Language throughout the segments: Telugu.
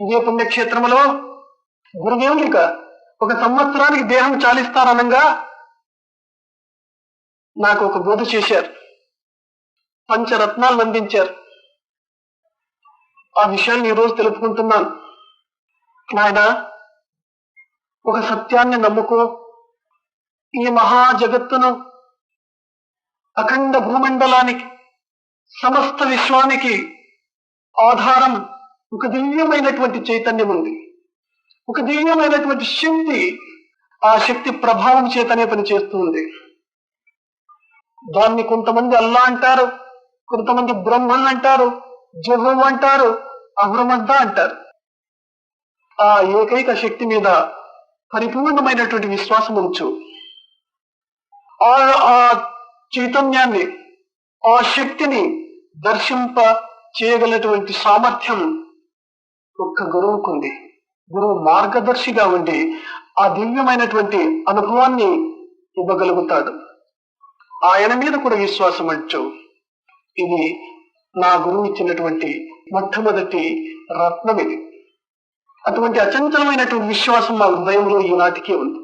ఇదే పుణ్యక్షేత్రములో గురుదేవునిక ఒక సంవత్సరానికి దేహం చాలిస్తారనంగా నాకు ఒక బోధ చేశారు. పంచరత్నాలు అందించారు. ఆ విషయాన్ని ఈరోజు తెలుపుకుంటున్నాను. నాయన ఒక సత్యాన్ని నమ్ముకో. ఈ మహా జగత్తును అఖండ భూమండలానికి సమస్త విశ్వానికి ఆధారం ఒక దివ్యమైనటువంటి చైతన్యం ఉంది. ఒక దివ్యమైనటువంటి శక్తి ఆ శక్తి ప్రభావం చేతనే పని చేస్తుంది దాన్ని కొంతమంది అల్లా అంటారు కొంతమంది బ్రహ్మన్ అంటారు జహు అంటారు అహ్రమద్ద అంటారు. ఆ ఏకైక శక్తి మీద పరిపూర్ణమైనటువంటి విశ్వాసం ఉంచు. ఆ ఆ చైతన్యాన్ని ఆ శక్తిని దర్శింప చేయగలటువంటి సామర్థ్యం ఒక్క గురువుకుంది గురువు మార్గదర్శిగా ఉండి ఆ దివ్యమైనటువంటి అనుభవాన్ని ఇవ్వగలుగుతాడు. ఆయన మీద కూడా విశ్వాసం అంచు ఇది నా గురువు ఇచ్చినటువంటి మొట్టమొదటి రత్నం ఇది. అటువంటి అచంచలమైనటువంటి విశ్వాసం మా హృదయంలో ఈనాటికి ఉంది.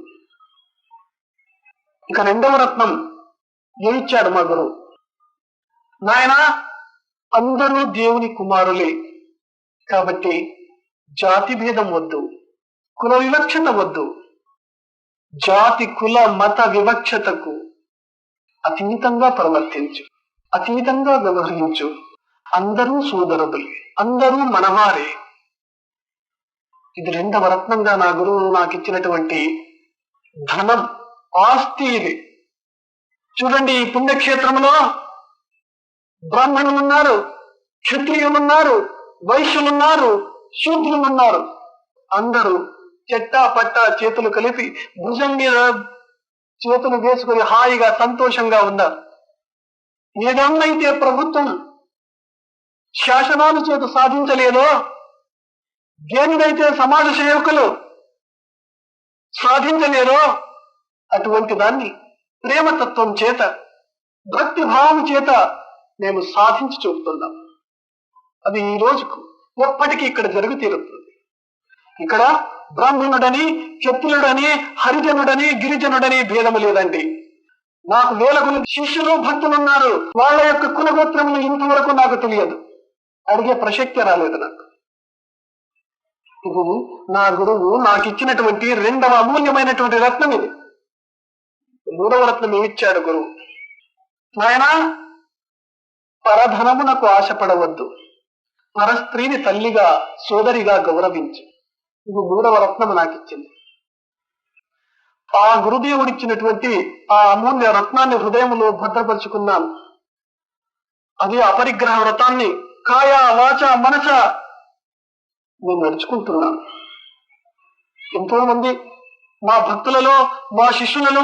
ఇక రెండవ రత్నం ఏమిచ్చాడు మా గురువు? నాయన అందరూ దేవుని కుమారులే. కాబట్టి జాతి భేదం వద్దు కుల వివక్షత వద్దు. జాతి కుల మత వివక్షతకు అతీతంగా ప్రవర్తించు అతీతంగా వ్యవహరించు. అందరూ సోదరులే అందరూ మనవారే. ఇది రెండవ రత్నంగా నా గురువు నాకు ఇచ్చినటువంటి ధనం ఆస్తి ఇది చూడండి ఈ పుణ్యక్షేత్రంలో బ్రాహ్మణులున్నారు క్షత్రియులున్నారు వైశ్యులున్నారు శూద్రులు ఉన్నారు అందరూ చెట్టా పట్టా చేతులు కలిపి భుజం మీద చేతులు వేసుకుని హాయిగా సంతోషంగా ఉన్నారు. ఏదన్నైతే ప్రభుత్వం శాసనాల చేత సాధించలేదో దేనిదైతే సమాజ సేవకులు సాధించలేరో అటువంటి దాన్ని ప్రేమతత్వం చేత భక్తి భావం చేత మేము సాధించి చూపుతున్నాం. అది ఈ రోజుకు ఎప్పటికీ ఇక్కడ జరుగు తీరుతుంది. ఇక్కడ బ్రాహ్మణుడని క్షత్రుడని హరిజనుడని గిరిజనుడని భేదము లేదండి. నాకు వేల కొన్ని శిష్యులు భక్తులు ఉన్నారు. వాళ్ళ యొక్క కులగోత్రములు ఇంతవరకు నాకు తెలియదు. అడిగే ప్రసక్తి రాలేదు నాకు. ఇది నా గురువు నాకు ఇచ్చినటువంటి రెండవ అమూల్యమైనటువంటి రత్నం ఇది. మూడవ రత్నం ఏమిచ్చాడు గురువు? నాయన పరధనమునకు ఆశపడవద్దు. పరస్త్రీని తల్లిగా సోదరిగా గౌరవించు. ఇది మూడవ రత్నము నాకు ఇచ్చింది ఆ గురుదేవుడిచ్చినటువంటి ఆ అమూల్య రత్నాన్ని హృదయంలో భద్రపరుచుకున్నాను. అదే అపరిగ్రహ వ్రతాన్ని కాయ వాచ మనస నేను నడుచుకుంటున్నాను. ఎంతో మంది మా భక్తులలో మా శిష్యులలో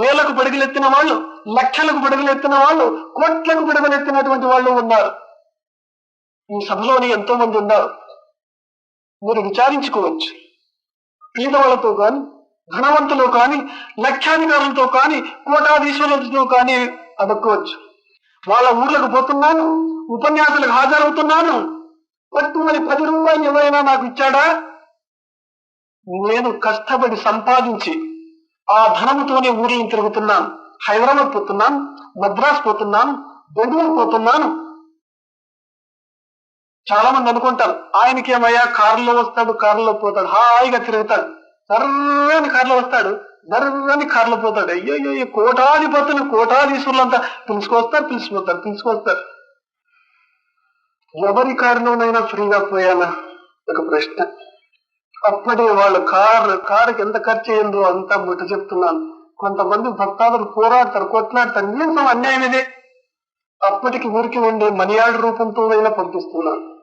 వేలకు పడుగులెత్తిన వాళ్ళు లక్షలకు పడుగులెత్తిన వాళ్ళు కోట్లకు పడుగులెత్తినటువంటి వాళ్ళు ఉన్నారు. ఈ సభలోని ఎంతో మంది ఉన్నారు మీరు విచారించుకోవచ్చు. పేదవాళ్ళతో కానీ ధనవంతులు కానీ లక్షాధికారులతో కానీ కోటాధీశ్వరులతో కానీ అడక్కోవచ్చు. వాళ్ళ ఊర్లకు పోతున్నాను ఉపన్యాసాలకు హాజరవుతున్నాను. పట్టుమని పది రూపాయలు ఎవరైనా నాకు ఇచ్చాడా? నేను కష్టపడి సంపాదించి ఆ ధనముతోనే ఊరిని తిరుగుతున్నాను. హైదరాబాద్ పోతున్నాను మద్రాస్ పోతున్నాను బెంగళూరు పోతున్నాను. చాలా మంది అనుకుంటారు ఆయనకి ఏమయ్యా కారులో వస్తాడు కారులో పోతాడు హాయిగా తిరుగుతాడు. సర్రని కారులో వస్తాడు దర్రని కారులో పోతాడు. అయ్యో అయ్యో కోటాధిపతులు కోటాధీశ్వరులంతా పిలుచుకొస్తారు పిలుచుకొస్తారు పిలుచుకొస్తారు. ఎవరి కారులోనైనా ఫ్రీగా పోయానా? ఒక ప్రశ్న. అప్పటి వాళ్ళు కారు కారుకి ఎంత ఖర్చు అయ్యిందో అంతా ముట్ట చెప్తున్నాను. కొంతమంది భక్తాదులు పోరాడతారు కొట్లాడతారు. నేను అన్యాయం ఇదే? అప్పటికి ఊరికి ఉండే మనియాడు రూపంతో అయినా పంపిస్తున్నాను.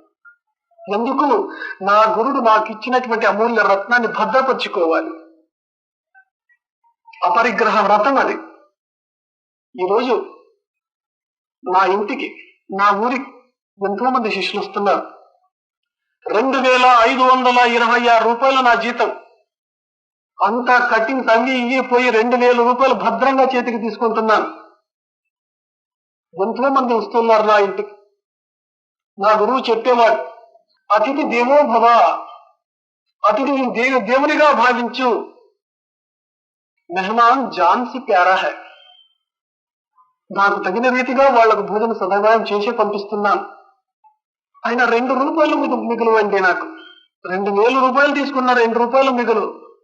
ఎందుకు? నా గురుడు నాకు ఇచ్చినటువంటి అమూల్య రత్నాన్ని భద్రపరుచుకోవాలి. అపరిగ్రహ వ్రతం అది. ఈరోజు నా ఇంటికి నా ఊరికి ఎంతో మంది శిష్యులు వస్తున్నారు. రెండు వేల ఐదు వందల ఇరవై ఆరు రూపాయలు నా జీతం. అంతా కటింగ్ తంగి ఇవి పోయి రెండు వేల రూపాయలు భద్రంగా చేతికి తీసుకుంటున్నాను. ఎంతో మంది వస్తున్నారు నా ఇంటికి. నా గురువు చెప్పేవాడు అతిథి దేవో భవ. అతిథిని దేవ దేవునిగా భావించు. మెహమాన్ జాన్సి ప్యారా హై. నాకు తగిన రీతిగా వాళ్ళకు భోజన సదుపాయం చేసి పంపిస్తున్నాను. ఆయన రెండు రూపాయలు మిగులు మిగులు అంటే నాకు. రెండు వేల రూపాయలు తీసుకున్న రెండు రూపాయలు మిగులు.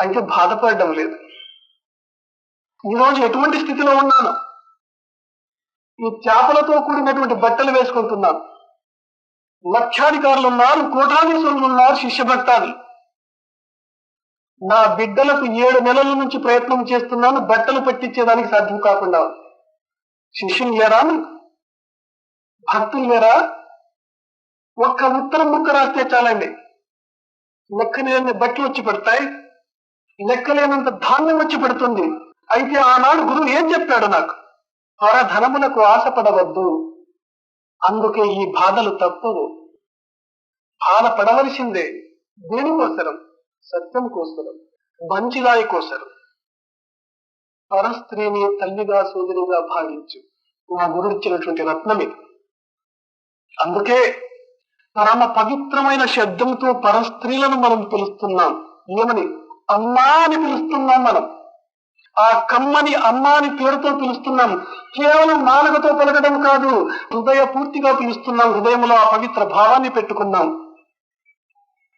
అయితే బాధపడడం లేదు. ఈరోజు ఎటువంటి స్థితిలో ఉన్నాను? ఈ చేపలతో కూడినటువంటి బట్టలు వేసుకుంటున్నాను. లక్షాధికారులు ఉన్నారు కోటాధీశ్వరులు ఉన్నారు శిష్యభక్తాది నా బిడ్డలకు ఏడు నెలల నుంచి ప్రయత్నం చేస్తున్నాను బట్టలు పట్టించేదానికి సాధ్యం కాకుండా శిష్యులు లేరా భక్తులు లేరా? ఒక్క ఉత్తరం ముక్క రాస్తే చాలండి. లెక్కలేని బట్టలు వచ్చి పడతాయి. లెక్కలేనంత ధాన్యం వచ్చి పెడుతుంది. అయితే ఆనాడు గురువు ఏం చెప్పాడు నాకు? పరధనములకు ఆశపడవద్దు. అందుకే ఈ బాధలు తప్పవు. బాధపడవలసిందే దేనికోసరం సత్యం కోసరం మంచిదాయి కోసరం. పరస్త్రీని తల్లిగా సోదరిగా భావించు. నా గురు ఇచ్చినటువంటి రత్నం ఇది అందుకే పరమ పవిత్రమైన శబ్దంతో పరస్త్రీలను మనం పిలుస్తున్నాం. ఏమని? అమ్మా అని పిలుస్తున్నాం మనం. ఆ కమ్మని అమ్మ అని పేరుతో పిలుస్తున్నాం. కేవలం నాలుగతో పలకడం కాదు హృదయ పూర్తిగా పిలుస్తున్నాం. హృదయంలో ఆ పవిత్ర భావాన్ని పెట్టుకున్నాం.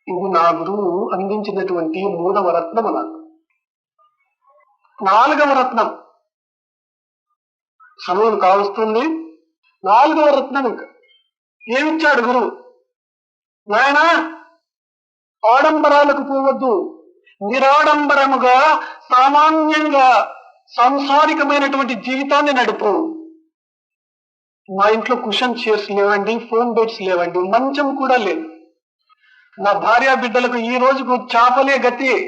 ఇది నా గురువు అందించినటువంటి మూడవ రత్నం నాకు. నాలుగవ రత్నం. సమయం కావస్తుంది. నాలుగవ రత్నం ఇంకా. ఏమిచ్చాడు గురువు? నాయనా ఆడంబరాలకు పోవద్దు. నిరాడంబరముగా సామాన్యంగా సాంసారికమైనటువంటి జీవితాన్ని నడుపు. మా ఇంట్లో కుషన్ చైర్స్ లేవండి ఫోన్ బెడ్స్ లేవండి మంచం కూడా లేదు. నా భార్య బిడ్డలకు ఈ రోజుకు చాపలే గతి.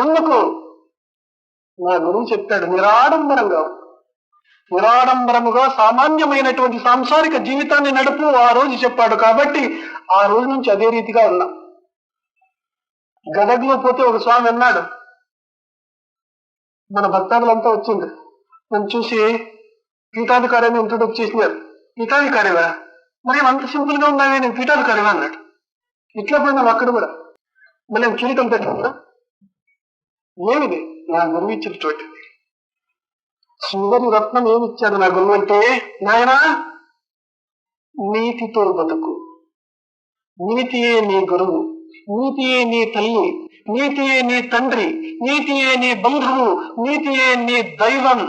ఎందుకు? నా గురువు చెప్పాడు నిరాడంబరంగా. నిరాడంబరముగా సామాన్యమైనటువంటి సాంసారిక జీవితాన్ని నడుపు ఆ రోజు చెప్పాడు కాబట్టి ఆ రోజు నుంచి అదే రీతిగా ఉన్నాం. గదగ్లో పోతే ఒక స్వామి అన్నాడు. మన భక్తాదులంతా వచ్చింది నన్ను చూసి పీఠాధికారిని ఇంట్రొడక్ట్ చేసినారు. పీఠాధికారివా? మరి అంత సింపుల్గా ఉన్నావే నేను పీఠాధికారివా అన్నాడు. ఇట్లా పోయినాం అక్కడ కూడా. మళ్ళీ నేను కిరీటం పెట్టుకున్నా ఏమిది? నా గురువు ఇచ్చిన చోటు. చివరి రత్నం ఏమి ఇచ్చాడు నా గురువు అంటే? నాయనా నీతితో బతుకు. నీతియే నీ గురువు. నీతియే నీ తల్లి నీతియే నీ తండ్రి నీతియే నీ బంధువు నీతియే నీ దైవం.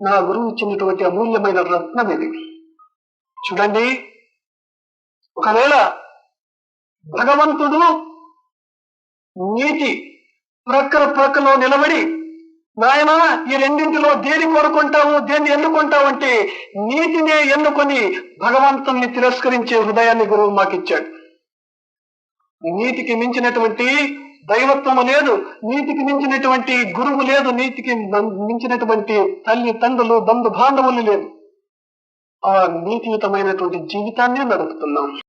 నా గురువు ఇచ్చినటువంటి అమూల్యమైన రత్నం ఇది. చూడండి ఒకవేళ భగవంతుడు నీతి ప్రక్కన ప్రక్కలో నిలబడి నాయన ఈ రెండింటిలో దేని కోరుకుంటావు దేన్ని ఎన్నుకుంటావు అంటే నీతినే ఎన్నుకొని భగవంతుణ్ణి తిరస్కరించే హృదయాన్ని గురువు మాకిచ్చాడు. నీతికి మించినటువంటి దైవత్వము లేదు నీతికి మించినటువంటి గురువు లేదు నీతికి మించినటువంటి తల్లి తండ్రులు బంధు బాంధవులు లేదు ఆ నీతియుతమైనటువంటి జీవితాన్ని నడుపుతున్నాం.